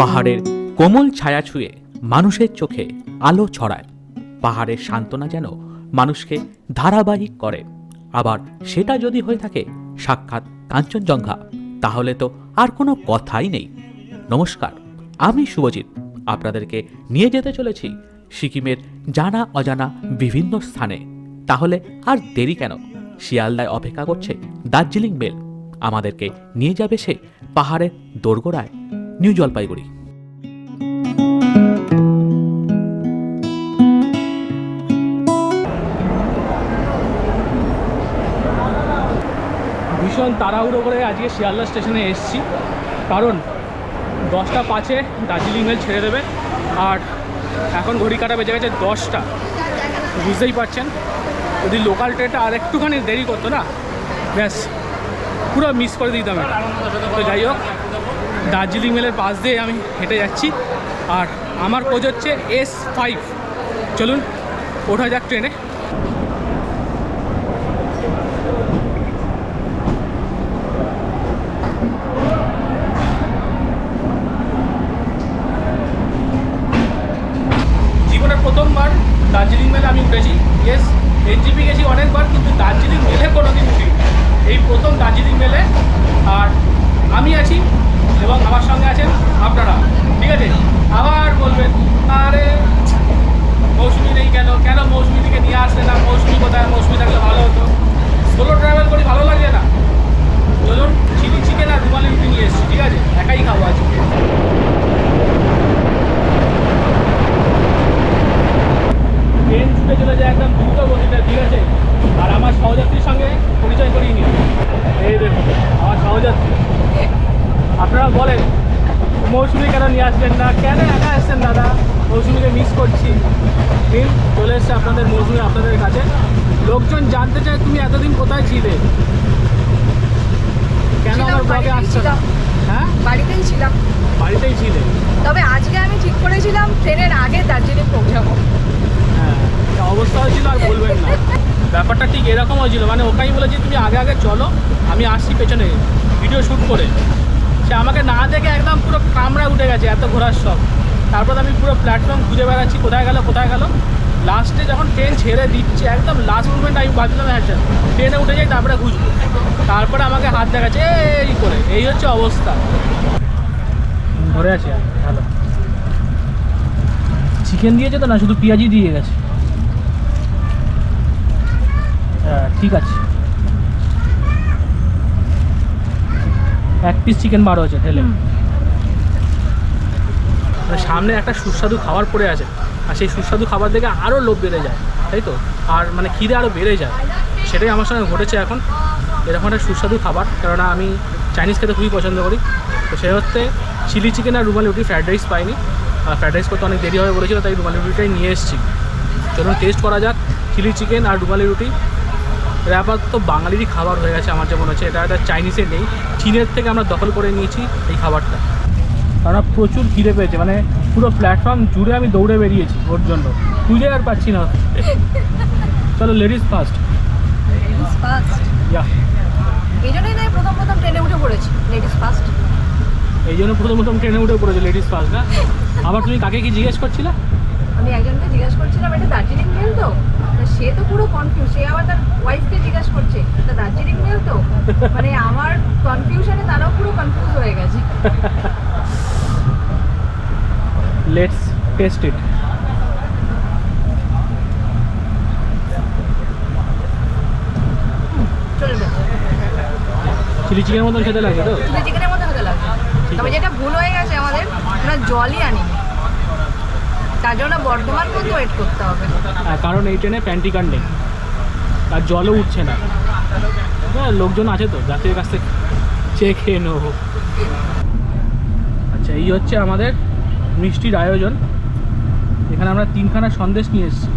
পাহাড়ের কোমল ছায়া ছুঁয়ে মানুষের চোখে আলো ছড়ায়। পাহাড়ের সান্ত্বনা যেন মানুষকে ধারাবাহিক করে। আবার সেটা যদি হয়ে থাকে সাক্ষাৎ কাঞ্চনজঙ্ঘা, তাহলে তো আর কোনো কথাই নেই। নমস্কার, আমি শুভজিৎ। আপনাদেরকে নিয়ে যেতে চলেছি সিকিমের জানা অজানা বিভিন্ন স্থানে। তাহলে আর দেরি কেন? শিয়ালদায় অপেক্ষা করছে দার্জিলিং বেল আমাদেরকে নিয়ে যাবে সে পাহাড়ের দোরগোড়ায়, নিউ জলপাইগুড়ি। তাড়াহুড়ো করে আজকে শিয়ালদা স্টেশনে এসেছি। কারণ দশটা পাঁচে দার্জিলিং মেল ছেড়ে দেবে। আর এখন ঘড়ি কাটা বেজে গেছে দশটা। বুঝতেই পারছেন? যদি লোকাল ট্রেনটা আর একটুখানি দেরি করতো না? ব্যাস, পুরো মিস করে দিতাম তো যাই হোক, দার্জিলিং মেলের পাশ দিয়ে আমি হেঁটে যাচ্ছি। আর আমার কোচ হচ্ছে এস ফাইভ চলুন, ওঠা যাক ট্রেনে জীবনের প্রথমবার দার্জিলিং মেলে আমি উঠেছি ইয়েস এনজিপি গেছি অনেকবার কিন্তু দার্জিলিং মেলে কোনোদিন উঠি এই মেলে আর আমি আছি এবং আমার সঙ্গে আছেন আপনারা, ঠিক আছে? আবার বলবেন, আরে, মৌসুমি নেই কেন? কেন মৌসুমি থেকে নিয়ে আসলে না? মৌসুমি কোথায়? মৌসুমি থাকলে ভালো হতো। সোলো ট্রাভেল করি ভালো লাগে না। চলুন, চিলি চিকেন আর রুমালি রুটি নিয়ে এসেছি, ঠিক আছে? একাই খাব আজকে ট্রেন ছুটে চলে যায় একদম দ্রুত গতিতে ঠিক আছে আর আমার সহযাত্রীর সঙ্গে পরিচয় করিয়ে নিই এই দেখুন আমার সহযাত্রী আপনারা বলেন মৌসুমি কেন নিয়ে আসলেন না কেন একা আসছেন দাদা মৌসুমিকে মিস করছি দিন চলে এসছে আপনাদের মৌসুমি আপনাদের কাছে লোকজন জানতে চায় তুমি এতদিন কোথায় ছিলে কেন ছিলাম, আমার ব্লগে বাড়িতেই আসছো না ছিলাম। হ্যাঁ বাড়িতেই ছিলাম বাড়িতেই ছিলে তবে আজকে আমি ঠিক করেছিলাম ট্রেনের আগে দার্জিলিং পৌঁছাবো হ্যাঁ যা অবস্থা হয়েছিল আর বলবেন না ব্যাপারটা ঠিক এরকম হয়েছিল মানে ওখানেই বলেছি তুমি আগে আগে চলো, আমি আসছি পেছনে ভিডিও শ্যুট করে। সে আমাকে না দেখে একদম পুরো কামড়া উঠে গেছে, এত ঘোরার সব তারপর আমি পুরো প্ল্যাটফর্ম খুঁজে বেড়াচ্ছি, কোথায় গেল কোথায় গেল। লাস্টে যখন ট্রেন ছেড়ে দিচ্ছে, একদম লাস্ট মুভমেন্ট আমি ভাবছিলাম হ্যাঁ ট্রেনে উঠে যাই, তারপরে খুঁজবো তারপরে আমাকে হাত দেখাচ্ছে, এই করে, এই হচ্ছে অবস্থা। ঘরে আছি ভালো। চিকেন দিয়েছে তো না, শুধু পেঁয়াজি দিয়ে গেছে। হ্যাঁ ঠিক আছে। এক পিস চিকেন বার হয়েছে ঠেলে মানে সামনে একটা সুস্বাদু খাবার পড়ে আছে আর সেই সুস্বাদু খাবার দেখে আরও লোভ বেড়ে যায় তাই তো? আর মানে খিদে আরও বেড়ে যায় সেটাই আমার সঙ্গে ঘটেছে এখন। এরকম একটা সুস্বাদু খাবার কেননা আমি চাইনিজ খেতে খুবই পছন্দ করি। তো সে হচ্ছে চিলি চিকেন আর রুমালি রুটি ফ্রাইড রাইস পাইনি। আর ফ্রাইড রাইস করতে অনেক দেরি হবে বলেছিল তাই রুমালি রুটিটাই নিয়ে এসেছি। চলুন টেস্ট করা যাক চিলি চিকেন আর রুমালি রুটি। এটা আপাতত বাঙালিরই খাবার হয়ে গেছে আমার যেমন হচ্ছে। এটা একটা চাইনিজে নেই। চীনের থেকে আমরা দখল করে নিয়েছি এই খাবারটা। কারণ প্রচুর খিদে পেয়েছে। মানে পুরো প্ল্যাটফর্ম জুড়ে আমি দৌড়ে বেরিয়েছি ওর জন্য। খুঁজে আর পাচ্ছি না। চলো লেডিস ফার্স্ট ফার্স্ট এই জন্যই না প্রথম প্রথম ট্রেনে উঠে পড়েছি। লেডিস ফার্স্ট এই জন্য প্রথম প্রথম ট্রেনে উঠে পড়েছে লেডিস ফার্স্ট না? আবার তুমি কাকে কি জিজ্ঞেস করছিলে? আমি একজনকে জিজ্ঞেস করছিলাম এটা দার্জিলিং মেল তো? সে তো পুরো কনফিউজ সে আবার তার ওয়াইফকে জিজ্ঞেস করছে এটা দার্জিলিং মেল তো? মানে আমার কনফিউশনে তারাও পুরো কনফিউজ হয়ে গেছে। লেটস টেস্ট ইট চলে চিকেনের মতন খেতে লাগে তো? চিলি চিকেনের মতো হতে লাগবে। তবে যেটা ভুল হয়ে গেছে আমাদের আমরা জলই আনি তার জন্য বর্ধমান পর্যন্ত ওয়েট করতে হবে। হ্যাঁ, কারণ এই ট্রেনে প্যান্টি কার্ড নেই। আর জলও উঠছে না। হ্যাঁ লোকজন আছে তো যাত্রীর কাছ থেকে। চেয়ে খেয়ে নেব। আচ্ছা এই হচ্ছে আমাদের মিষ্টির আয়োজন। এখানে আমরা তিনখানা সন্দেশ নিয়ে এসেছি।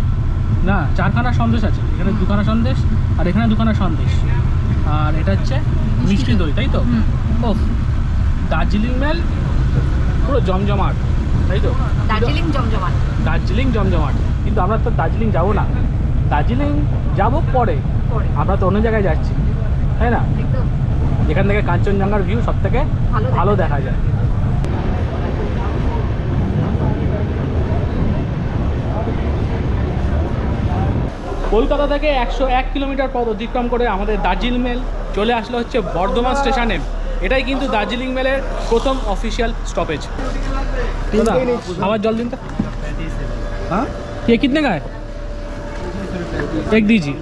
না চারখানা সন্দেশ আছে। এখানে দুখানা সন্দেশ আর এখানে দুখানা সন্দেশ। আর এটা হচ্ছে মিষ্টি দই। তাই তো। ও দার্জিলিং মেল পুরো জমজমাট। তাই তো? দার্জিলিং জমজমাট। দার্জিলিং জমজমাট। কিন্তু আমরা তো দার্জিলিং যাব না। দার্জিলিং যাব পরে। আমরা তো অন্য জায়গায় যাচ্ছি। তাই না? এখান থেকে কাঞ্চনজঙ্ঘার ভিউ সব থেকে ভালো দেখা যায়। কলকাতা থেকে একশো এক কিলোমিটার পথ অতিক্রম করে আমাদের দার্জিলিং মেল চলে আসলো হচ্ছে বর্ধমান স্টেশনে। এটাই কিন্তু দার্জিলিং মেলের প্রথম অফিসিয়াল স্টপেজ দাদা খাবার জল দিন তো हाँ ये कितने का है एक दीजिए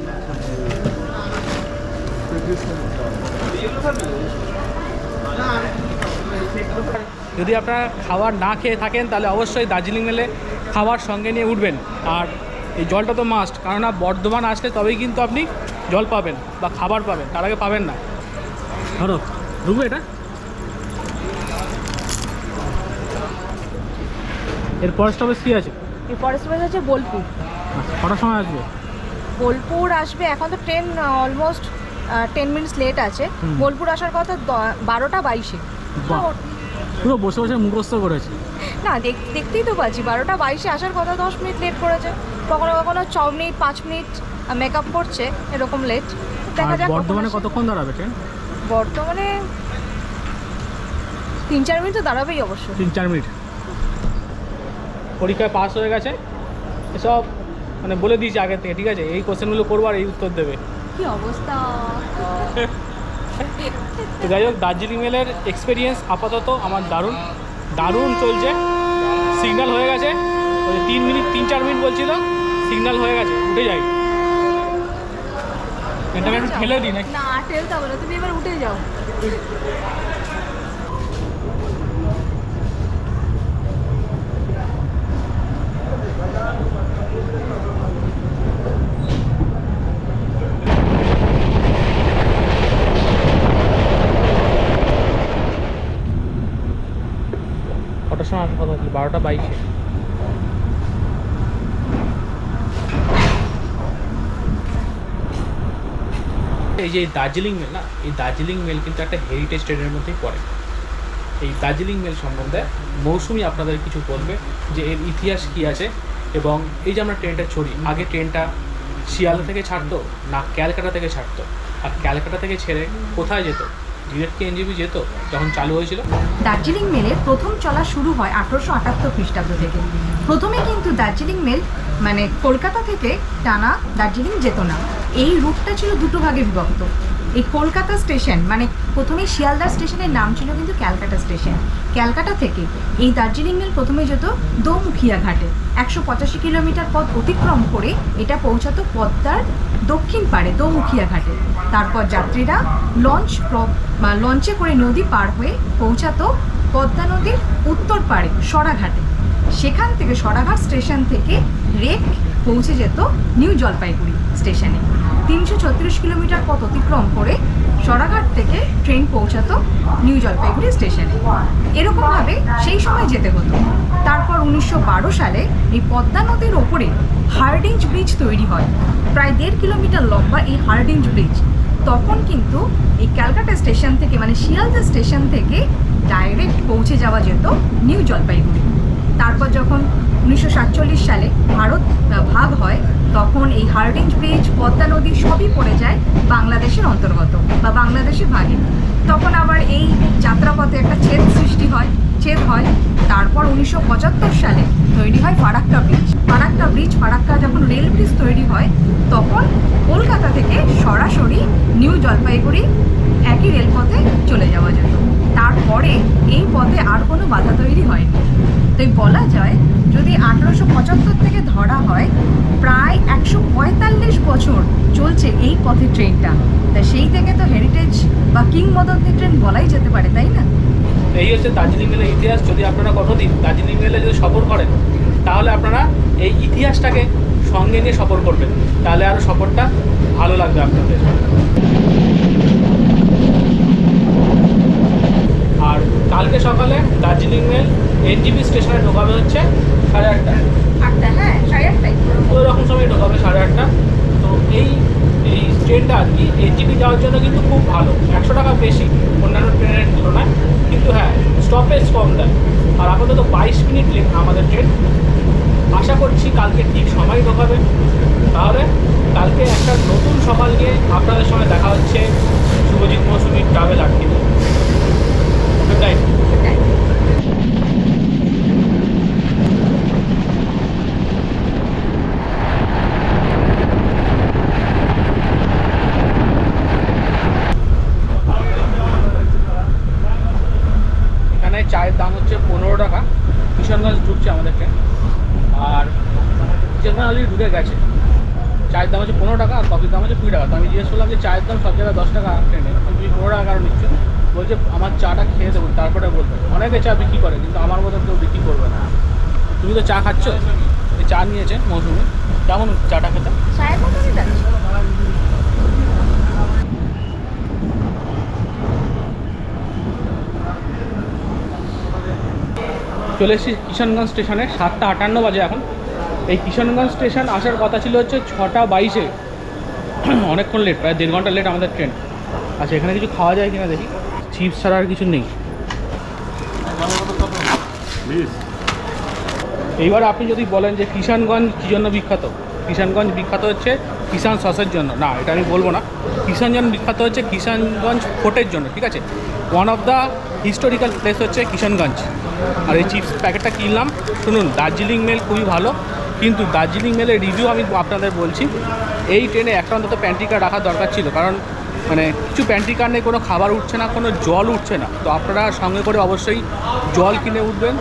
যদি আপনারা খাবার না খেয়ে থাকেন তাহলে অবশ্যই দার্জিলিং মেলে খাবার সঙ্গে নিয়ে উঠবেন আর এই জলটা তো মাস্ট কেননা বর্ধমান আসলে তবেই কিন্তু আপনি জল পাবেন বা খাবার পাবেন তার আগে পাবেন না ধরো ঢুকবে এটা? এরপর স্টপেজ কী আছে? এরপরে স্টপেজ হচ্ছে বোলপুর। আচ্ছা, কটার সময় আসবে? বোলপুর আসবে এখন তো train almost ten minutes late আছে। বোলপুর আসার কথা বারোটা বাইশে। পুরো বসে বসে মুখস্থ করেছে। না দেখতেই তো পাচ্ছি বারোটা বাইশে আসার কথা দশ মিনিট লেট করেছে। কখনো কখনো ছ মিনিট পাঁচ মিনিট মেকআপ করছে এরকম লেট দেখা যাক বর্ধমানে। কতক্ষণ দাঁড়াবে ট্রেন বর্তমানে তিন চার মিনিট তো দাঁড়াবেই অবশ্য। তিন চার মিনিট। পরীক্ষায় পাস হয়ে গেছে। এসব মানে বলে দিয়েছি আগে থেকে ঠিক আছে? এই কোশ্চেনগুলো করব আর এই উত্তর দেবে। কি অবস্থা? তো যাই হোক দার্জিলিং মেলের এক্সপিরিয়েন্স আপাতত আমার দারুণ। দারুণ চলছে। সিগন্যাল হয়ে গেছে। ওই তিন মিনিট তিন চার মিনিট বলছিল সিগন্যাল হয়ে গেছে। উঠে যাই। এটাকে একটু ঠেলে দিই নাকি? না ঠেলতে হবে না তুমি এবার উঠে যাও। কটার সময় আসার কথা ছিল বারোটা বাইশে। এই যে দার্জিলিং মেল না, এই দার্জিলিং মেল কিন্তু একটা হেরিটেজ ট্রেনের মধ্যেই পড়ে। এই দার্জিলিং মেল সম্বন্ধে মৌসুমি আপনাদের কিছু বলবে যে এর ইতিহাস কী আছে এবং এই যে আমরা ট্রেনটা ছড়ি আগে ট্রেনটা শিয়ালদা থেকে ছাড়তো না ক্যালকাটা থেকে ছাড়তো? আর ক্যালকাটা থেকে ছেড়ে কোথায় যেত? ডিরেক্ট কি এনজিবি যেত যখন চালু হয়েছিল? দার্জিলিং মেলের প্রথম চলা শুরু হয় আঠারোশো আটাত্তর খ্রিস্টাব্দ থেকে। প্রথমে কিন্তু দার্জিলিং মেল মানে কলকাতা থেকে টানা দার্জিলিং যেত না। এই রুটটা ছিল দুটো ভাগে বিভক্ত। এই কলকাতা স্টেশন মানে প্রথমে শিয়ালদা স্টেশনের নাম ছিল কিন্তু ক্যালকাটা স্টেশন। ক্যালকাটা থেকে এই দার্জিলিং মেল প্রথমে যেত দোমুখিয়া ঘাটে। একশো পঁচাশি কিলোমিটার পথ অতিক্রম করে এটা পৌঁছাতো পদ্মার দক্ষিণ পাড়ে, দোমুখিয়া ঘাটে। তারপর যাত্রীরা লঞ্চ বা লঞ্চে করে নদী পার হয়ে পৌঁছাতো পদ্মা নদীর উত্তর পাড়ে সরাঘাটে সেখান থেকে সরাঘাট স্টেশন থেকে রেক পৌঁছে যেত নিউ জলপাইগুড়ি স্টেশনে। তিনশো ছত্রিশ কিলোমিটার পথ অতিক্রম করে সরাঘাট থেকে ট্রেন পৌঁছাতো নিউ জলপাইগুড়ি স্টেশনে। এরকমভাবে সেই সময় যেতে হতো। তারপর উনিশশো বারো সালে এই পদ্মা নদীর ওপরে হার্ডিঞ্জ ব্রিজ তৈরি হয়। প্রায় দেড় কিলোমিটার লম্বা এই হার্ডিঞ্জ ব্রিজ। তখন কিন্তু এই ক্যালকাটা স্টেশন থেকে মানে শিয়ালদা স্টেশন থেকে ডাইরেক্ট পৌঁছে যাওয়া যেত নিউ জলপাইগুড়ি। তারপর যখন উনিশশো সাতচল্লিশ সালে ভারত ভাগ হয়, তখন এই হার্ডিঞ্জ ব্রিজ, পদ্মা নদী সবই পড়ে যায় বাংলাদেশের অন্তর্গত বা বাংলাদেশের ভাগে। তখন আবার এই যাত্রাপথে একটা ছেদ সৃষ্টি হয়, ছেদ হয়। তারপর উনিশশো পঁচাত্তর সালে তৈরি হয় ফারাক্কা ব্রিজ। ফারাক্কা ব্রিজ, ফারাক্কা যখন রেল ব্রিজ তৈরি হয়, তখন কলকাতা থেকে সরাসরি নিউ জলপাইগুড়ি একই রেলপথে চলে যাওয়া যেত। তারপরে এই পথে আর কোনো বাধা তৈরি হয়নি। তাই বলা যায়, যদি আঠারোশো পঁচাত্তর থেকে ধরা হয়, প্রায় একশো পঁয়তাল্লিশ বছর চলছে এই পথে ট্রেনটা তা সেই থেকে তো হেরিটেজ বা কিংবদন্তি ট্রেন বলাই যেতে পারে, তাই না? এই হচ্ছে দার্জিলিং মেলের ইতিহাস। যদি আপনারা কোনোদিন দার্জিলিং মেলে যদি সফর করেন, তাহলে আপনারা এই ইতিহাসটাকে সঙ্গে নিয়ে সফর করবেন। তাহলে আরও সফরটা ভালো লাগবে আপনাদের। আর কালকে সকালে দার্জিলিং মেল এনজিপি স্টেশনে ঢোকাবে হচ্ছে সাড়ে আটটা। আটটা হ্যাঁ সাড়ে আটটাই ওই রকম সময় ঢোকাবে সাড়ে আটটা। তো এই এই ট্রেনটা আর কি এনজিপি যাওয়ার জন্য কিন্তু খুব ভালো। একশো টাকা বেশি অন্যান্য ট্রেনের তুলনায়। কিন্তু হ্যাঁ স্টপেজ কম দেয়। আর আপাতত বাইশ মিনিট লেট আমাদের ট্রেন। আশা করছি কালকে ঠিক সময় ঢোকাবে। তাহলে কালকে একটা নতুন সকাল নিয়ে আপনাদের সঙ্গে দেখা হচ্ছে শুভজিৎ মৌসুমীর ট্রাভেল আটকিতে night. এখানে চায়ের দাম হচ্ছে পনেরো টাকা। কিশনগঞ্জ ঢুকছে আমাদের ট্রেন আর কিশনগঞ্জ ঢুকে গেছে। চায়ের দাম হচ্ছে পনেরো টাকা আর কফির দাম হচ্ছে কুড়ি টাকা। তো আমি জিজ্ঞেস করলাম যে চায়ের দাম সব জায়গায় দশ টাকা ট্রেনে। তুমি পনেরো টাকা কারণ নিচ্ছ। বলছে আমার চাটা খেয়ে দেবো। তারপরে বলবে অনেকে চা বিক্রি করে কিন্তু আমার মতো কেউ বিক্রি করবে না। তুমি তো চা খাচ্ছ? এই চা নিয়েছে মৌসুমি। কেমন চাটা খেতে? চলে এসেছি কিষানগঞ্জ স্টেশনে সাতটা আটান্ন বাজে এখন। এই কিষানগঞ্জ স্টেশন আসার কথা ছিল হচ্ছে ছটা বাইশে। অনেকক্ষণ লেট প্রায় দেড় ঘণ্টা লেট আমাদের ট্রেন আচ্ছা এখানে কিছু খাওয়া যায় কিনা দেখি? চিপস ছাড়া আর কিছু নেই। এইবার আপনি যদি বলেন যে কিষানগঞ্জ কী জন্য বিখ্যাত? কিষানগঞ্জ বিখ্যাত হচ্ছে কিষান সসের জন্য। না এটা আমি বলব না। কিষানগঞ্জ বিখ্যাত হচ্ছে কিষানগঞ্জ ফোর্টের জন্য ঠিক আছে? One of the historical place হচ্ছে কিষানগঞ্জ। আর এই চিপস প্যাকেটটা কিনলাম। শুনুন দার্জিলিং মেল খুবই ভালো কিন্তু দার্জিলিং মেলের রিভিউ আমি আপনাদের বলছি এই ট্রেনে একটা অন্তত প্যান্ট্রিকার রাখার দরকার ছিল। কারণ মানে কিছু প্যান্ট্রিকার নেই, কোনো খাবার উঠছে না, কোনো জল উঠছে না। তো আপনারা সঙ্গে করে অবশ্যই জল কিনে উঠবেন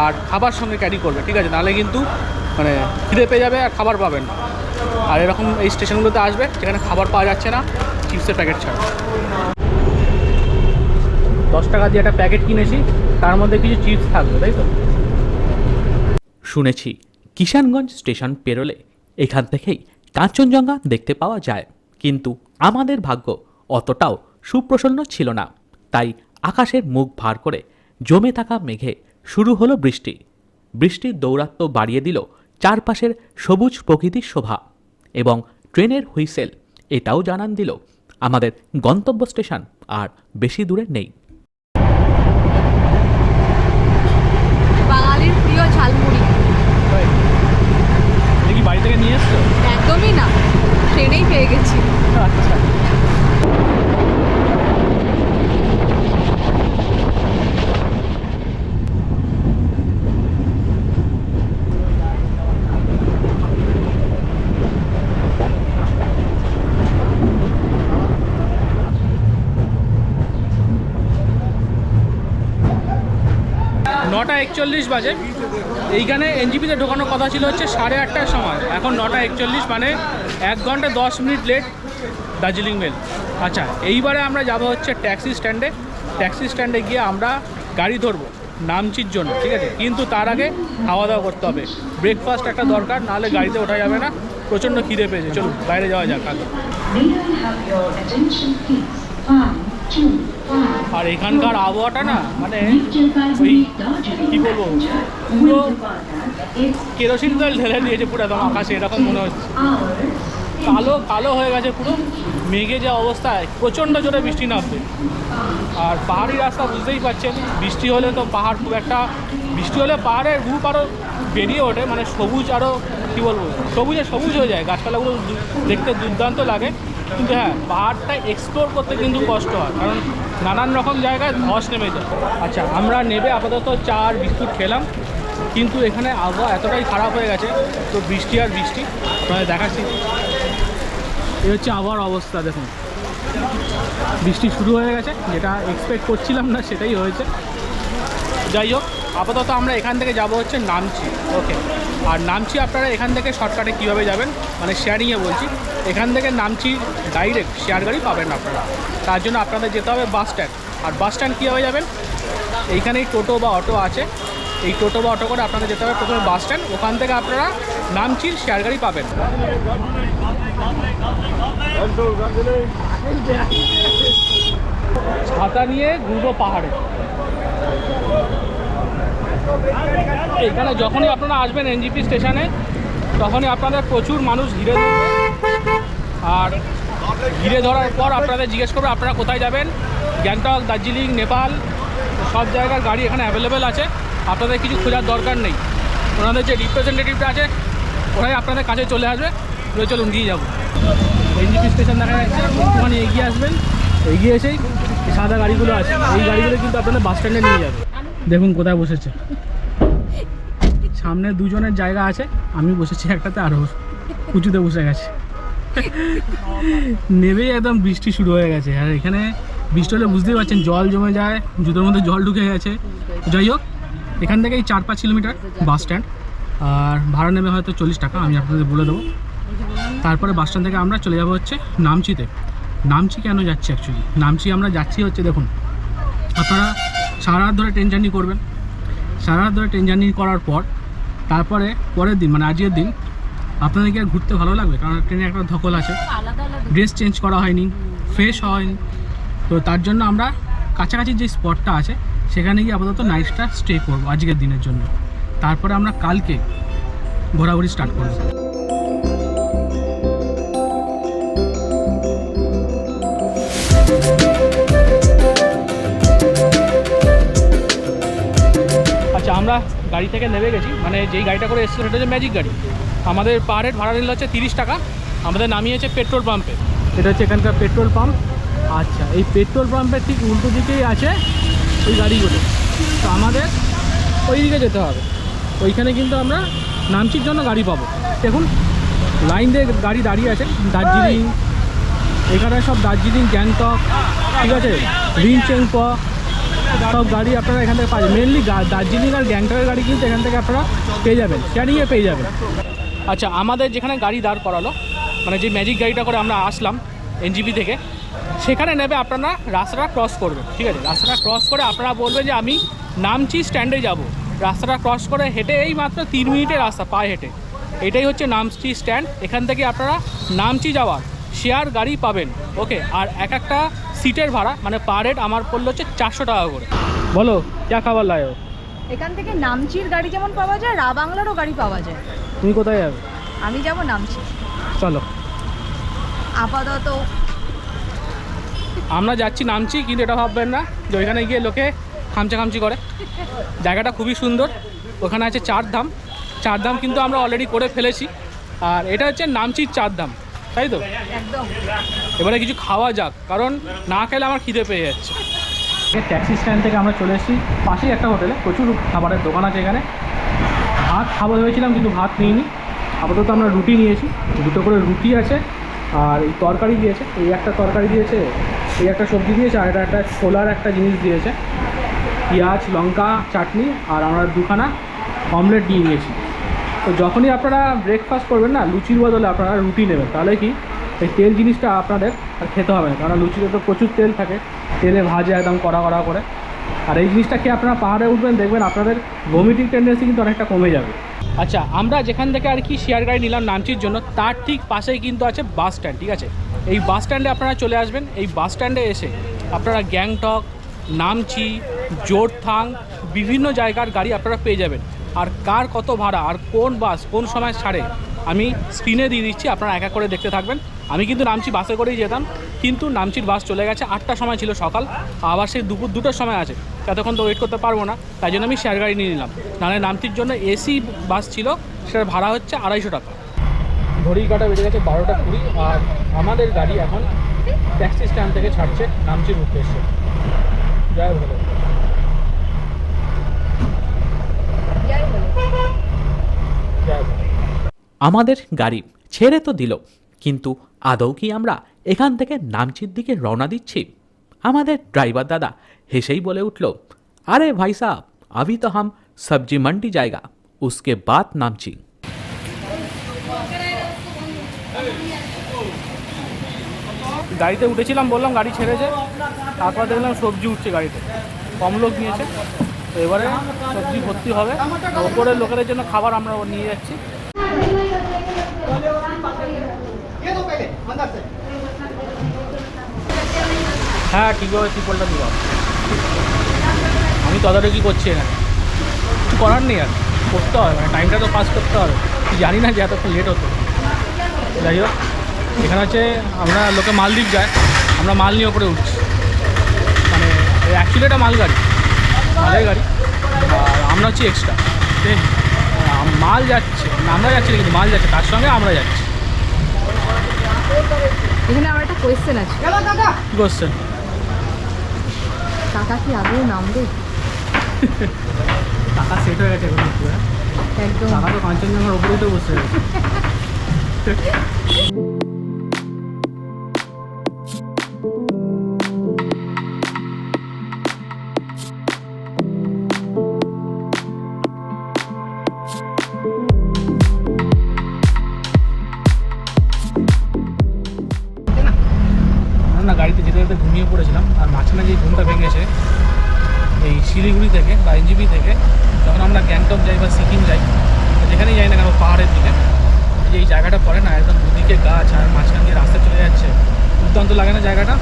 আর খাবার সঙ্গে ক্যারি করবেন, ঠিক আছে? নাহলে কিন্তু মানে খিদে পেয়ে যাবে আর খাবার পাবেন না। আর এরকম এই স্টেশনগুলোতে আসবে, যেখানে খাবার পাওয়া যাচ্ছে না, চিপসের প্যাকেট ছাড়া। দশ টাকা দিয়ে একটা প্যাকেট কিনেছি, তার মধ্যে কিছু চিপস থাকবে, তাই তো? শুনেছি, কিষানগঞ্জ স্টেশন পেরোলে এখান থেকেই কাঞ্চনজঙ্ঘা দেখতে পাওয়া যায়। কিন্তু আমাদের ভাগ্য অতটাও সুপ্রসন্ন ছিল না। তাই আকাশের মুখ ভার করে জমে থাকা মেঘে শুরু হলো বৃষ্টি। বৃষ্টির দৌরাত্ম্য বাড়িয়ে দিল চারপাশের সবুজ প্রকৃতির শোভা এবং ট্রেনের হুইসেল এটাও জানান দিল আমাদের গন্তব্য স্টেশন আর বেশি দূরে নেই। বাঙালির প্রিয় ঝালমুড়ি। বাড়ি থেকে নিয়ে এসছো? একদমই না ট্রেনেই পেয়ে গেছি। আচ্ছা নটা একচল্লিশ বাজে। এইখানে এনজিপিতে ঢোকানোর কথা ছিল হচ্ছে সাড়ে আটটার সময়। এখন নটা একচল্লিশ মানে এক ঘণ্টা দশ মিনিট লেট দার্জিলিং মেল আচ্ছা এইবারে আমরা যাব হচ্ছে ট্যাক্সি স্ট্যান্ডে। ট্যাক্সি স্ট্যান্ডে গিয়ে আমরা গাড়ি ধরবো, নামচির জন্য, ঠিক আছে? কিন্তু তার আগে খাওয়া দাওয়া করতে হবে। ব্রেকফাস্ট একটা দরকার, নাহলে গাড়িতে ওঠা যাবে না। প্রচণ্ড খিদে পেয়েছে। চলুন, বাইরে যাওয়া যাক আগে। আর এখানকার আবহাওয়াটা না মানে ওই বলব, পুরো কেরোসিন তেল ঢেলে দিয়েছে পুরো একদম আকাশে, এরকম মনে হচ্ছে। কালো কালো হয়ে গেছে পুরো, মেঘে যে অবস্থায় প্রচণ্ড জোরে বৃষ্টি নামবে। আর পাহাড়ি রাস্তা বুঝতেই পারছেন, বৃষ্টি হলে তো পাহাড় খুব একটা, বৃষ্টি হলে পাহাড়ের রূপ আরও বেরিয়ে ওঠে মানে সবুজ আরও কী বলব, সবুজে সবুজ হয়ে যায়, গাছপালাগুলো দেখতে দুর্দান্ত লাগে। কিন্তু হ্যাঁ পাহাড়টা এক্সপ্লোর করতে কিন্তু কষ্ট হয়, কারণ নানান রকম জায়গায় ধস নেমে যায়। আচ্ছা আমরা নেবে আপাতত চা আর বিস্কুট খেলাম, কিন্তু এখানে আবহাওয়া এতটাই খারাপ হয়ে গেছে, তো বৃষ্টি আর বৃষ্টি মানে দেখাচ্ছি। এই হচ্ছে আবহাওয়ার অবস্থা, দেখুন। বৃষ্টি শুরু হয়ে গেছে, যেটা এক্সপেক্ট করছিলাম না, সেটাই হয়েছে। যাই হোক আপাতত আমরা এখান থেকে যাব হচ্ছে নামচি। ওকে আর নামচি আপনারা এখান থেকে শর্টকাটে কীভাবে যাবেন? মানে শেয়ারিংয়ে বলছি। এখান থেকে নামচি ডাইরেক্ট শেয়ার গাড়ি পাবেন আপনারা। তার জন্য আপনাদের যেতে হবে বাস স্ট্যান্ড আর বাস স্ট্যান্ড কীভাবে যাবেন? এইখানেই টোটো বা অটো আছে। এই টোটো বা অটো করে আপনাদের যেতে হবে প্রথমে বাস স্ট্যান্ড ওখান থেকে আপনারা নামচির শেয়ার গাড়ি পাবেন। ছাতা নিয়ে ঘুরবো পাহাড়ে। এখানে যখনই আপনারা আসবেন এনজিপি স্টেশনে, তখনই আপনাদের প্রচুর মানুষ ঘিরে ধরবে। আর ঘিরে ধরার পর আপনাদের জিজ্ঞেস করবে, আপনারা কোথায় যাবেন? গ্যাংটক, দার্জিলিং, নেপাল, সব জায়গার গাড়ি এখানে অ্যাভেলেবেল আছে। আপনাদের কিছু খোঁজার দরকার নেই। ওনাদের যে রিপ্রেজেন্টেটিভটা আছে, ওরাই আপনাদের কাছে চলে আসবে। তো চলুন, গিয়ে যাব। এনজিপি স্টেশন দেখা যাচ্ছে ওখানে এগিয়ে আসবেন। এগিয়ে এসেই সাদা গাড়িগুলো আছে। এই গাড়িগুলো কিন্তু আপনাদের বাস স্ট্যান্ডে নিয়ে যাবে। দেখুন কোথায় বসেছে। সামনে দুজনের জায়গা আছে, আমি বসেছি একটাতে আরও উঁচুতে বসে গেছে। নেবেই একদম বৃষ্টি শুরু হয়ে গেছে। আর এখানে বৃষ্টি হলে বুঝতেই পারছেন, জল জমে যায়, জুতোর মধ্যে জল ঢুকে গেছে। যাই হোক, এখান থেকেই চার পাঁচ কিলোমিটার বাস স্ট্যান্ড। আর ভাড়া নেবে হয়তো চল্লিশ টাকা, আমি আপনাদের বলে দেবো। তারপরে বাস স্ট্যান্ড থেকে আমরা চলে যাব হচ্ছে নামচিতে। নামচি কেন যাচ্ছি অ্যাকচুয়ালি নামচি আমরা যাচ্ছি হচ্ছে, দেখুন, আপনারা সারা রাত ধরে ট্রেন জার্নি করবেন। সারা রাত ধরে ট্রেন জার্নি করার পর, তারপরে পরের দিন মানে আজকের দিন, আপনাদেরকে আর ঘুরতে ভালো লাগবে, কারণ ট্রেনে একটা ধকল আছে। ড্রেস চেঞ্জ করা হয়নি ফ্রেশ হয়নি। তো তার জন্য আমরা কাছাকাছি যে স্পটটা আছে, সেখানে গিয়ে আপাতত নাইটটা স্টে করব আজকের দিনের জন্য। তারপরে আমরা কালকে ঘোরাঘুরি স্টার্ট করব। আমরা গাড়ি থেকে নেমে গেছি। মানে যেই গাড়িটা করে এসেছি সেটা হচ্ছে ম্যাজিক গাড়ি। আমাদের পার হেড ভাড়া নিল হচ্ছে তিরিশ টাকা। আমাদের নামিয়েছে পেট্রোল পাম্পে এটা হচ্ছে এখানকার পেট্রোল পাম্প আচ্ছা এই পেট্রোল পাম্পের ঠিক উল্টো দিকেই আছে ওই গাড়িগুলো। তো আমাদের ওই দিকে যেতে হবে। ওইখানে কিন্তু আমরা নামচির জন্য গাড়ি পাবো। দেখুন লাইন দিয়ে গাড়ি দাঁড়িয়ে আছে। দার্জিলিং, এখানে সব দার্জিলিং, গ্যাংটক, ঠিক আছে? রিনচেংপ সব গাড়ি আপনারা এখান থেকে পাবেন। মেনলি দার্জিলিং আর গ্যাংটকের গাড়ি কিন্তু এখান থেকে আপনারা পেয়ে যাবেন। ক্যানিংয়ে পেয়ে যাবেন। আচ্ছা আমাদের যেখানে গাড়ি দাঁড় করালো মানে যে ম্যাজিক গাড়িটা করে আমরা আসলাম এনজিপি থেকে, সেখানে নেবে আপনারা রাস্তাটা ক্রস করবেন ঠিক আছে? রাস্তাটা ক্রস করে আপনারা বলবেন যে, আমি নামচি স্ট্যান্ডে যাব। রাস্তাটা ক্রস করে হেঁটে এই মাত্র তিন মিনিটের রাস্তা, পায়ে হেঁটে। এটাই হচ্ছে নামচি স্ট্যান্ড এখান থেকে আপনারা নামচি যাওয়ার শেয়ার গাড়ি পাবেন। ওকে আর এক একটা সিটের ভাড়া মানে পার হেড আমার পড়ল হচ্ছে চারশো টাকা করে। বলো ক্যা খাবার লায়ো এখান থেকে নামচির গাড়ি যেমন পাওয়া যায় রা বাংলারও গাড়ি পাওয়া যায়। তুমি কোথায় যাবে? আমি যাব নামচি চলো। আপাতত। আমরা যাচ্ছি নামছি কিন্তু এটা ভাববেন না যে ওইখানে গিয়ে লোকে খামচা খামচি করে। জায়গাটা খুবই সুন্দর ওখানে আছে চার ধাম। চার ধাম কিন্তু আমরা অলরেডি করে ফেলেছি। আর এটা হচ্ছে নামচির চার ধাম। তাই তো? একদম। এবারে কিছু খাওয়া যাক কারণ না খেলে আমার খিদে পেয়ে যাচ্ছে। ট্যাক্সি স্ট্যান্ড থেকে আমরা চলে এসেছি পাশেই একটা হোটেলে প্রচুর খাবারের দোকান আছে এখানে। ভাত খাব ভেবেছিলাম কিন্তু ভাত নিইনি। আপাতত আমরা রুটি নিয়েছি দুটো করে রুটি আছে আর এই তরকারি দিয়েছে এই একটা তরকারি দিয়েছে এই একটা সবজি দিয়েছে আর এটা একটা ছোলার একটা জিনিস দিয়েছে। পেঁয়াজ লঙ্কা চাটনি আর আমরা দুখানা অমলেট দিয়ে নিয়েছি। তো যখনই আপনারা ব্রেকফাস্ট করবেন না, লুচির বদলে আপনারা রুটি নেবেন। তাহলে কি? এই তেল জিনিসটা আপনাদের আর খেতে হবে না। কারণ লুচিতে তো প্রচুর তেল থাকে। তেলে ভাজে একদম কড়া কড়া করে। আর এই জিনিসটা খেয়ে আপনারা পাহাড়ে উঠবেন, দেখবেন আপনাদের ভমিটিং টেন্ডেন্সি কিন্তু অনেকটা কমে যাবে। আচ্ছা আমরা যেখান থেকে আর কি শেয়ার গাড়ি নিলাম নামচির জন্য, তার ঠিক পাশেই কিন্তু আছে বাস স্ট্যান্ড ঠিক আছে? এই বাস স্ট্যান্ডে আপনারা চলে আসবেন। এই বাস স্ট্যান্ডে এসে আপনারা গ্যাংটক, নামচি, জোরথাং, বিভিন্ন জায়গার গাড়ি আপনারা পেয়ে যাবেন। আর কার কত ভাড়া, আর কোন বাস, কোন সময় ছাড়ে, আমি স্ক্রিনে দিয়ে দিচ্ছি, আপনারা এক করে দেখতে থাকবেন। আমি কিন্তু নামচি বাসে করেই যেতাম, কিন্তু নামচির বাস চলে গেছে, আটটার সময় ছিল সকাল, আবার সেই দুপুর দুটোর সময় আছে। ততক্ষণ তো ওয়েট করতে পারব না, তাই জন্য আমি শেয়ার গাড়ি নিয়ে নিলাম। নাহলে নামচির জন্য এসি বাস ছিল, সেটার ভাড়া হচ্ছে আড়াইশো টাকা। ঘড়ি কাটা বেজে গেছে বারোটা কুড়ি, আর আমাদের গাড়ি এখন ট্যাক্সি স্ট্যান্ড থেকে ছাড়ছে নামচির উদ্দেশ্যে। জয় ভালো যাই বলো জয় ভালো আমাদের গাড়ি ছেড়ে তো দিল কিন্তু আদৌ কি আমরা এখান থেকে নামচির দিকে রওনা দিচ্ছি আমাদের ড্রাইভার দাদা হেসেই বলে উঠল আরে ভাই সাহ अभी तो हम सब्जी मंडी जाएगा उसके बाद नामची গাড়িতে উঠেছিলাম বললাম গাড়ি ছেড়েছে তারপর দেখলাম সবজি উঠছে গাড়িতে কম লোক নিয়েছে তো এবারে সবজি ভর্তি হবে। ওপরের লোকেদের জন্য খাবার আমরা নিয়ে যাচ্ছি। হ্যাঁ ঠিকভাবে ত্রিপলটা দিও। আমি তদারকি করছি এখানে। কিছু করার নেই আর, করতে হবে মানে টাইমটা তো পাস করতে হবে। জানি না যে এতক্ষণ লেট হতো। যাই হোক, এখানে হচ্ছে আমরা লোকে মালদ্বীপ যায়, আমরা মাল নিয়ে ওপরে উঠছি। মানে অ্যাকচুয়ালি এটা মাল মালের গাড়ি। আর আমরা হচ্ছি এক্সট্রা মাল যাচ্ছে আমরা যাচ্ছি না কিন্তু মাল যাচ্ছে তার সঙ্গে আমরা যাচ্ছি। এখানে আমার একটা কোয়েশ্চেন আছে। টাকা কি নামবে? টাকা সেট হয়ে গেছে এখন হ্যাঁ? একদম। টাকা তো কাঞ্চনজঙ্ঘার ওপরেই তো বসে গেছে ঘুমটা ভেঙেছে, এই শিলিগুড়ি থেকে বা এনজিপি থেকে, যখন আমরা গ্যাংটক যাই বা সিকিম যাই যেখানেই যাই না কেন, পাহাড়ের দিকে যে এই জায়গাটা পড়ে না, একদম দুদিকে গাছ আর মাঝখান দিয়ে রাস্তা চলে যাচ্ছে, দুর্দান্ত লাগে না জায়গাটা?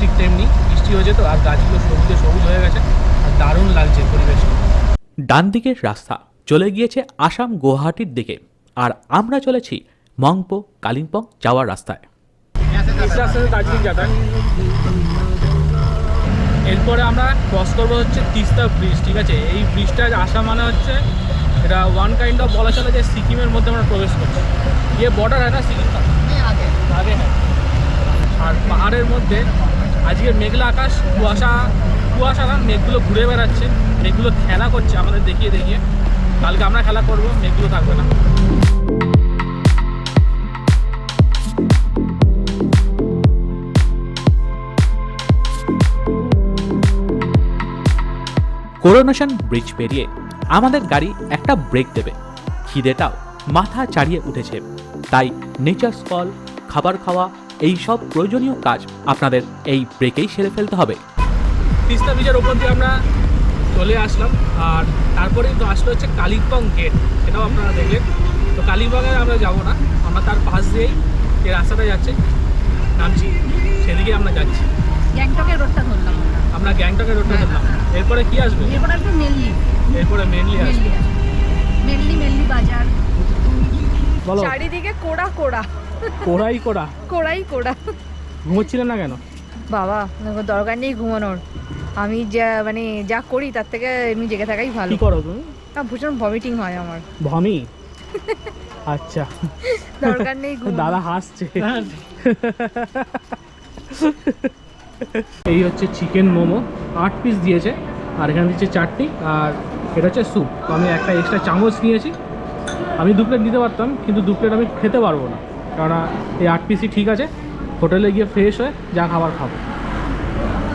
ঠিক তেমনি বৃষ্টি হয়েছে তো, আর গাছগুলো সবুজে সবুজ হয়ে গেছে, আর দারুণ লাগছে পরিবেশটা। ডান দিকের রাস্তা চলে গিয়েছে আসাম গুয়াহাটির দিকে, আর আমরা চলেছি মংপো কালিম্পং যাওয়ার রাস্তায়। রাস্তাতে দার্জিলিং যাতায়াত। এরপরে আমরা ক্রস করব হচ্ছে তিস্তা ব্রিজ ঠিক আছে? এই ব্রিজটা আসা মানে হচ্ছে এটা ওয়ান কাইন্ড অফ বলা চলে যে সিকিমের মধ্যে আমরা প্রবেশ করছি। ইয়ে বর্ডার হয় না সিকিম আগে। আগে হ্যাঁ। আর পাহাড়ের মধ্যে আজকে মেঘলা আকাশ কুয়াশা কুয়াশা না মেঘগুলো ঘুরে বেড়াচ্ছে মেঘগুলো খেলা করছে আমাদের দেখিয়ে দেখিয়ে। কালকে আমরা খেলা করব মেঘগুলো থাকবে না। করোনেশন ব্রিজ পেরিয়ে আমাদের গাড়ি একটা ব্রেক দেবে। খিদেটাও মাথা চাড়িয়ে উঠেছে। তাই নেচার স্কল খাবার খাওয়া এই সব প্রয়োজনীয় কাজ আপনাদের এই ব্রেকেই সেরে ফেলতে হবে। তিস্তা ব্রিজের ওপর দিয়ে আমরা চলে আসলাম। আর তারপরে তো আসলো হচ্ছে কালিম্পং গেট সেটাও আপনারা দেখলেন। তো কালিম্পংয়ে আমরা যাব না। আমরা তার পাশ দিয়েই যে রাস্তাটা যাচ্ছে। নামছি সেদিকে আমরা যাচ্ছি। গ্যাংটকের রোডটা ধরলাম। আমরা। গ্যাংটকের রোডটা ধরলাম। এরপরে কি আসবে? এরপরে আসবে মেনলি। এরপরে মেনলি আসবে। মেনলি মেনলি বাজার। বলো। চারিদিকে কোড়া কোড়া। কোড়াই কোড়া? কোড়াই কোড়া। ঘুমোচ্ছিলেন না কেন? বাবা দরকার নেই ঘুমানোর। আমি যা মানে যা করি তার থেকে এমনি জেগে থাকাই ভালো। কি করো তুমি? না ভীষণ ভমিটিং হয় আমার। ভমি? আচ্ছা। দরকার নেই। দাদা হাসছে। এই হচ্ছে চিকেন মোমো আট পিস দিয়েছে আর এখানে দিচ্ছে চাটনি আর এটা হচ্ছে স্যুপ তো আমি একটা এক্সট্রা চামচ নিয়েছি। আমি দু প্লেট নিতে পারতাম কিন্তু দু প্লেট আমি খেতে পারব না। কেননা এই আট পিসই ঠিক আছে। হোটেলে গিয়ে ফ্রেশ হয়ে যা খাবার খাব।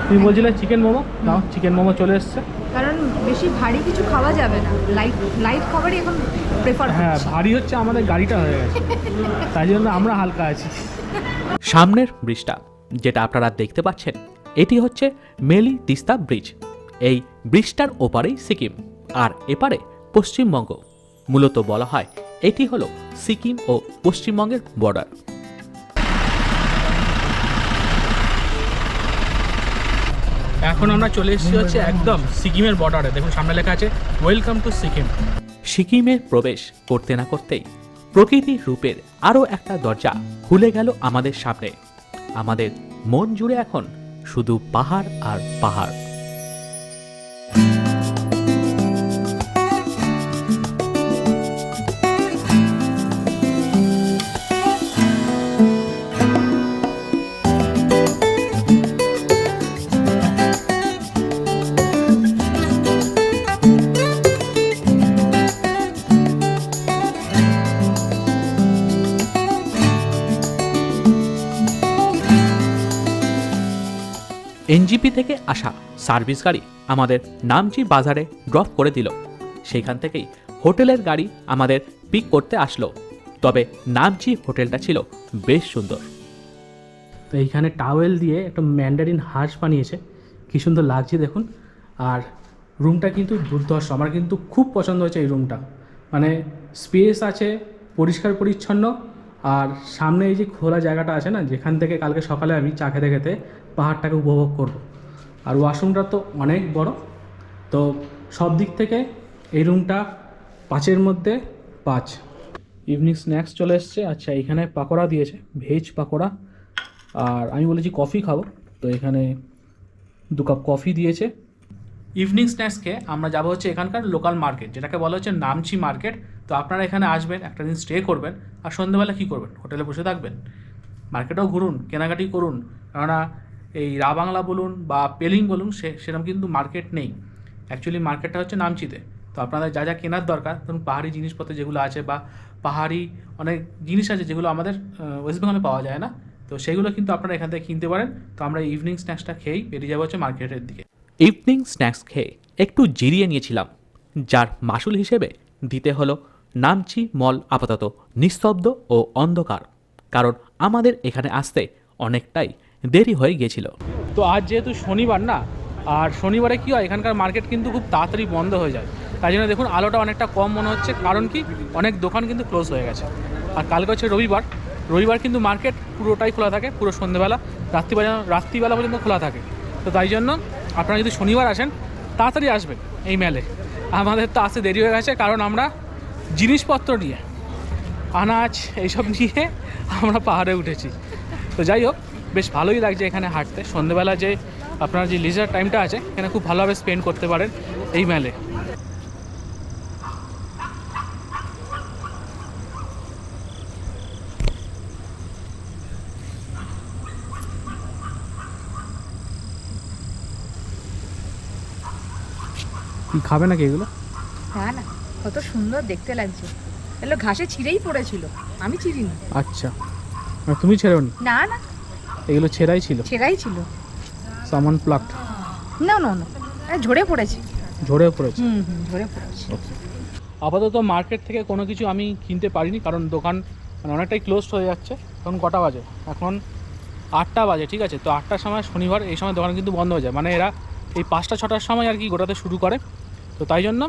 তুমি বলছিলে চিকেন মোমো দাও চিকেন মোমো চলে এসছে। কারণ বেশি ভারী কিছু খাওয়া যাবে না। লাইট লাইট খাবারই এখন প্রেফার হ্যাঁ ভারী হচ্ছে আমাদের গাড়িটা হয়ে গেছে। তাই জন্য আমরা হালকা আছি। সামনের ব্রিজটা যেটা আপনারা দেখতে পাচ্ছেন এটি হচ্ছে মেলি তিস্তা ব্রিজ। এই ব্রিজটার ওপারেই সিকিম আর এপারে পশ্চিমবঙ্গ। মূলত বলা হয় এটি হল সিকিম ও পশ্চিমবঙ্গের বর্ডার এখন আমরা চলে এসেছি হচ্ছে একদম সিকিমের বর্ডারে দেখুন সামনে লেখা আছে ওয়েলকাম টু সিকিম সিকিমের প্রবেশ করতে না করতেই প্রকৃতির রূপের আরও একটা দরজা খুলে গেল আমাদের সামনে। আমাদের মন জুড়ে এখন শুধু পাহাড় আর পাহাড়। এনজিপি থেকে আসা সার্ভিস গাড়ি আমাদের নামচি বাজারে ড্রপ করে দিল। সেখান থেকেই হোটেলের গাড়ি আমাদের পিক করতে আসলো। তবে নামচি হোটেলটা ছিল বেশ সুন্দর। তো এইখানে টাওয়েল দিয়ে একটা ম্যান্ডারিন হাঁস বানিয়েছে। কি সুন্দর লাগছে দেখুন। আর রুমটা কিন্তু দুর্ধর্ষ। আমার কিন্তু খুব পছন্দ হয়েছে এই রুমটা মানে স্পেস আছে, পরিষ্কার, পরিচ্ছন্ন। আর সামনে এই যে খোলা জায়গাটা আছে না, যেখান থেকে কালকে সকালে আমি চা খেতে খেতে পাহাড়টাকে উপভোগ করব। আর ওয়াশরুমটা তো অনেক বড়। তো সব দিক থেকে এই রুমটা পাঁচের মধ্যে পাঁচ। ইভিনিং স্ন্যাক্স চলে এসছে। আচ্ছা এখানে পাকোড়া দিয়েছে ভেজ পাকোড়া। আর আমি বলেছি কফি খাব। তো এখানে দু কাপ কফি দিয়েছে। ইভিনিং স্ন্যাক্স খেয়ে আমরা যাব হচ্ছে এখানকার লোকাল মার্কেট যেটাকে বলা হচ্ছে নামচি মার্কেট তো আপনারা এখানে আসবেন, একটা দিন স্টে করবেন। আর সন্ধ্যেবেলা কী করবেন? হোটেলে বসে থাকবেন। মার্কেটেও ঘুরুন, কেনাকাটি করুন। কেননা এই রা বাংলা বলুন বা পেলিং বলুন, সে সেরকম কিন্তু মার্কেট নেই। অ্যাকচুয়ালি মার্কেটটা হচ্ছে নামচিতে। তো আপনাদের যা যা কেনার দরকার, ধরুন পাহাড়ি জিনিসপত্র যেগুলো আছে বা পাহাড়ি অনেক জিনিস আছে যেগুলো আমাদের ওয়েস্ট বেঙ্গলে পাওয়া যায় না। তো সেগুলো কিন্তু আপনারা এখান থেকে কিনতে পারেন। তো আমরা ইভিনিং স্ন্যাক্সটা খেয়েই বেরিয়ে যাব হচ্ছে মার্কেটের দিকে। ইভিনিং স্ন্যাক্স খেয়ে একটু জিরিয়ে নিয়েছিলাম, যার মাসুল হিসেবে দিতে হলো নামচি মল আপাতত নিস্তব্ধ ও অন্ধকার। কারণ আমাদের এখানে আসতে অনেকটাই দেরি হয়ে গিয়েছিল তো আজ যেহেতু শনিবার না, আর শনিবারে কি হয়, এখানকার মার্কেট কিন্তু খুব তাড়াতাড়ি বন্ধ হয়ে যায়। তাই জন্য দেখুন, আলোটা অনেকটা কম মনে হচ্ছে, কারণ কি, অনেক দোকান কিন্তু ক্লোজ হয়ে গেছে। আর কালকে হচ্ছে রবিবার। রবিবার কিন্তু মার্কেট পুরোটাই খোলা থাকে, পুরো সন্ধ্যেবেলা রাত্রিবেলা রাত্রিবেলা পর্যন্ত খোলা থাকে। তো তাই জন্য আপনারা যদি শনিবার আসেন, তাড়াতাড়ি আসবেন এই মেলে। আমাদের তো আসতে দেরি হয়ে গেছে, কারণ আমরা জিনিসপত্র নিয়ে, আনাজ এইসব নিয়ে আমরা পাহাড়ে উঠেছি। তো যাই হোক বেশ ভালোই লাগছে এখানে হাঁটতে। সন্ধেবেলা যে আপনার যে লিজার টাইমটা আছে এখানে খুব ভালোভাবে স্পেন্ড করতে পারেন এই মেলে কি খাবে নাকি এগুলো? হ্যাঁ না কত সুন্দর দেখতে লাগছে। এগুলো ঘাসে ছিঁড়েই পড়েছিল আমি চিরিনি আচ্ছা তুমি ছেড়েও না না এগুলো ছেঁড়াই ছিল। ছেঁড়াই ছিল। সামান প্লাকড না না না। ঝরে পড়েছে। ঝরে পড়েছে। হুম হুম ঝরে পড়েছে। আপাতত মার্কেট থেকে কোনো কিছু আমি কিনতে পারিনি কারণ দোকান মানে অনেকটাই ক্লোজড হয়ে যাচ্ছে। এখন কটা বাজে? এখন আটটা বাজে ঠিক আছে? তো আটটার সময় শনিবার এই সময় দোকান কিন্তু বন্ধ হয়ে যায়। মানে এরা এই পাঁচটা ছটার সময় আর কি গোটাতে শুরু করে। তো তাই জন্য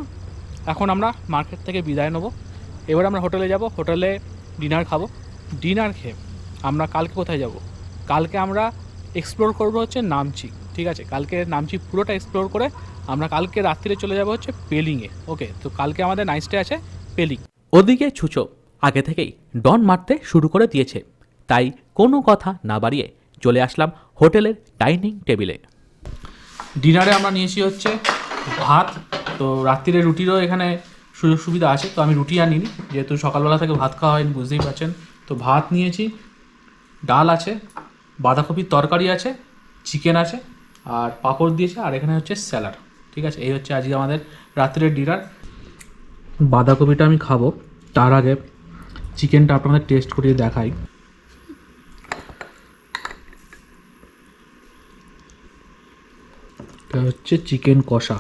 এখন আমরা মার্কেট থেকে বিদায় নেব। এবার আমরা হোটেলে যাব। হোটেলে ডিনার খাব। ডিনার খেয়ে আমরা কালকে কোথায় যাব? কালকে আমরা এক্সপ্লোর করব হচ্ছে নামচি, ঠিক আছে? কালকে নামচি পুরোটা এক্সপ্লোর করে আমরা কালকে রাত্রিরে চলে যাব হচ্ছে পেলিংয়ে ওকে তো কালকে আমাদের নাইট আছে পেলিং। ওদিকে ছুচো আগে থেকেই ডন মারতে শুরু করে দিয়েছে, তাই কোনো কথা না বাড়িয়ে চলে আসলাম হোটেলের ডাইনিং টেবিলে। ডিনারে আমরা নিয়েছি হচ্ছে ভাত, তো রাত্রিরে রুটিরও এখানে সুযোগ সুবিধা আছে, তো আমি রুটি আনিনি, যেহেতু সকালবেলা থেকে ভাত খাওয়া হয়নি, বুঝতেই পারছেন। তো ভাত নিয়েছি, ডাল আছে বাঁধাকপির তরকারি আছে চিকেন আছে, আর পাঁপড় দিয়েছে, আর এখানে হচ্ছে স্যালাড ঠিক আছে? এই হচ্ছে আজকে আমাদের রাত্রের ডিনার বাঁধাকপিটা আমি খাব। তার আগে চিকেনটা আপনাদের টেস্ট করিয়ে দেখাই। এটা হচ্ছে চিকেন কষা।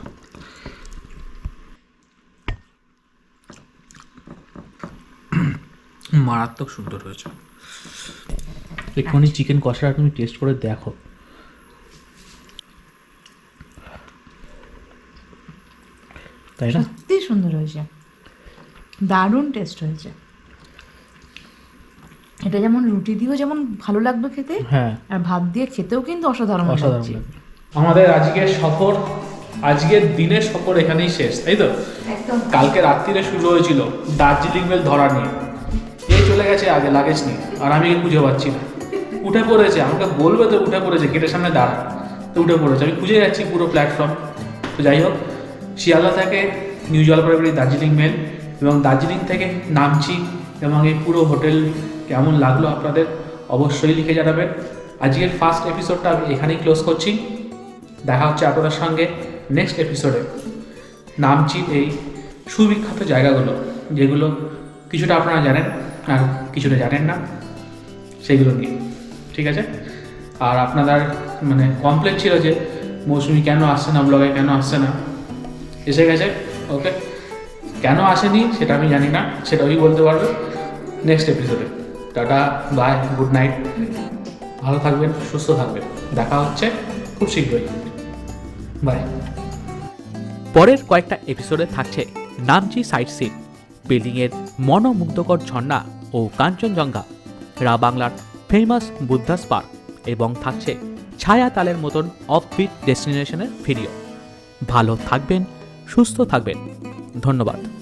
মারাত্মক সুন্দর হয়েছে। একটুখানি চিকেন কষাটা তুমি টেস্ট করে দেখো। তাই না? সত্যি সুন্দর হয়েছে। দারুণ টেস্ট হয়েছে। এটা যেমন রুটি দিয়েও যেমন ভালো লাগবে খেতে হ্যাঁ। আর ভাত দিয়ে খেতেও কিন্তু অসাধারণ অসাধারণ লাগছে আমাদের আজকের সফর আজকের দিনের সফর এখানেই শেষ তাই তো? একদম। কালকে রাত্রিরে শুরু হয়েছিল দার্জিলিং মেল ধরা নিয়ে। এই চলে গেছে আগে লাগেজ নিয়ে? আর আমি খুঁজে পাচ্ছি না। উঠে পড়েছে, আমাকে বলবে তো উঠে পড়েছে, গেটের সামনে দাঁড়া। তো উঠে পড়েছে, আমি খুঁজে যাচ্ছি পুরো প্ল্যাটফর্ম তো যাই হোক, শিয়ালদা থেকে নিউ জলপাইগুড়ি দার্জিলিং মেল এবং দার্জিলিং থেকে নামচি এবং এই পুরো হোটেল কেমন লাগল আপনাদের অবশ্যই লিখে জানাবেন। আজকের ফার্স্ট এপিসোডটা আমি এখানেই ক্লোজ করছি। দেখা হচ্ছে আপনাদের সঙ্গে নেক্সট এপিসোডে নামচির এই সুবিখ্যাত জায়গাগুলো, যেগুলো কিছুটা আপনারা জানেন আর কিছুটা জানেন না সেইগুলো নিয়ে। ঠিক আছে? আর আপনাদের মানে কমপ্লেন ছিল যে, মৌসুমি কেন আসছে না? ব্লগে কেন আসছে না? এসে গেছে ওকে কেন আসেনি সেটা আমি জানি না সেটা ওই বলতে পারবে? নেক্সট এপিসোডে টাটা বাই গুড নাইট ভালো থাকবেন, সুস্থ থাকবেন। দেখা হচ্ছে খুব শীঘ্রই। বাই পরের কয়েকটা এপিসোডে থাকছে নামচি সাইট সিন বিল্ডিংয়ের মনোমুগ্ধকর ঝর্ণা ও কাঞ্চনজঙ্ঘা। রা বাংলার ফেমাস বুদ্ধাস পার্ক এবং থাকছে ছায়া তালের মতন অফবিট ডেস্টিনেশনের ভিডিও ভালো থাকবেন, সুস্থ থাকবেন। ধন্যবাদ।